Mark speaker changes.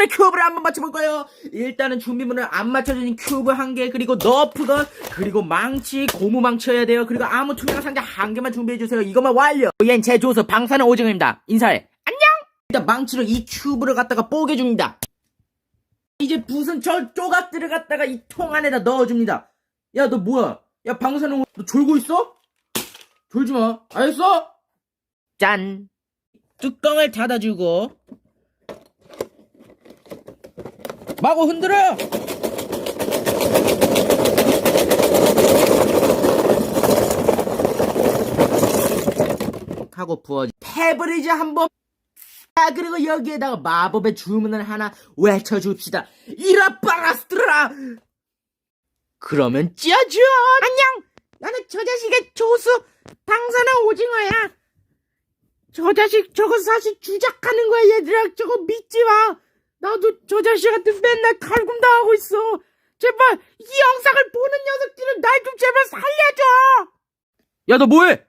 Speaker 1: 오늘의 큐브를 한번 맞춰볼 거예요. 일단은 준비물은 안 맞춰진 큐브 한 개, 그리고 너프건, 그리고 망치, 고무 망치여야 돼요. 그리고 아무 투명한 상자 한 개만 준비해주세요. 이것만 완료. 얜제 조수 방사능 오징어입니다. 인사해. 안녕! 일단 망치로 이 큐브를 갖다가 뽀개 줍니다. 이제 무슨 저 조각들을 갖다가 이 통 안에다 넣어줍니다. 야, 너 뭐야? 야, 방사능, 너 졸고 있어? 졸지 마. 알겠어? 짠. 뚜껑을 닫아주고, 마구 흔들어! 하고 부어지. 페브리즈 한번 아, 그리고 여기에다가 마법의 주문을 하나 외쳐줍시다. 이라 빠라스트라! 그러면 짜잔! 안녕! 나는 저 자식의 조수, 방사능 오징어야. 저 자식 저거 사실 주작하는 거야, 얘들아. 저거 믿지 마. 나도 저 자식한테 맨날 갈굼 당하고 있어. 제발, 이 영상을 보는 녀석들은 날 좀 제발 살려줘! 야, 너 뭐해?